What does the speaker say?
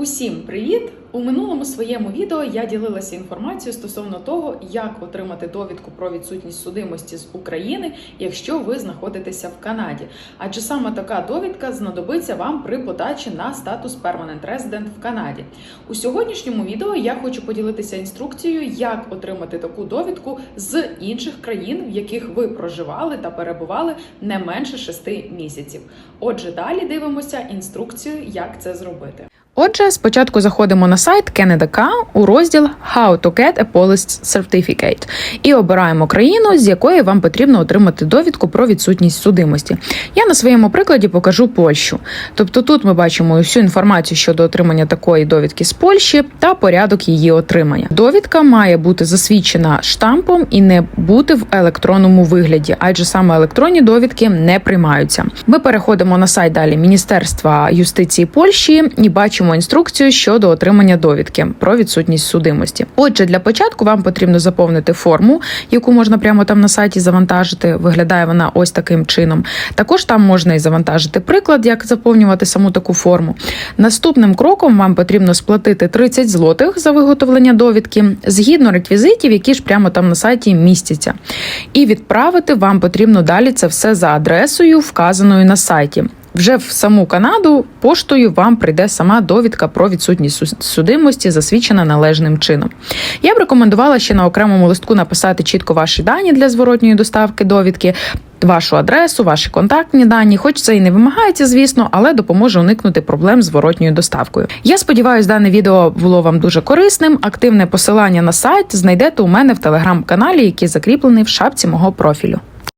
Усім привіт! У минулому своєму відео я ділилася інформацією стосовно того, як отримати довідку про відсутність судимості з України, якщо ви знаходитеся в Канаді. Адже саме така довідка знадобиться вам при подачі на статус Permanent Resident в Канаді. У сьогоднішньому відео я хочу поділитися інструкцією, як отримати таку довідку з інших країн, в яких ви проживали та перебували не менше 6 місяців. Отже, далі дивимося інструкцію, як це зробити. Отже, спочатку заходимо на сайт Canada.ca у розділ How to get a Police Certificate і обираємо країну, з якої вам потрібно отримати довідку про відсутність судимості. Я на своєму прикладі покажу Польщу. Тобто тут ми бачимо всю інформацію щодо отримання такої довідки з Польщі та порядок її отримання. Довідка має бути засвідчена штампом і не бути в електронному вигляді, адже саме електронні довідки не приймаються. Ми переходимо на сайт далі Міністерства юстиції Польщі і бачимо інструкцію щодо отримання довідки про відсутність судимості. Отже, для початку вам потрібно заповнити форму, яку можна прямо там на сайті завантажити. Виглядає вона ось таким чином. Також там можна і завантажити приклад, як заповнювати саму таку форму. Наступним кроком вам потрібно сплатити 30 злотих за виготовлення довідки згідно реквізитів, які ж прямо там на сайті містяться. І відправити вам потрібно далі це все за адресою, вказаною на сайті. Вже в саму Канаду поштою вам прийде сама довідка про відсутність судимості, засвідчена належним чином. Я б рекомендувала ще на окремому листку написати чітко ваші дані для зворотньої доставки довідки. Вашу адресу, ваші контактні дані, хоч це і не вимагається, звісно, але допоможе уникнути проблем з зворотньою доставкою. Я сподіваюся, дане відео було вам дуже корисним. Активне посилання на сайт знайдете у мене в телеграм-каналі, який закріплений в шапці мого профілю.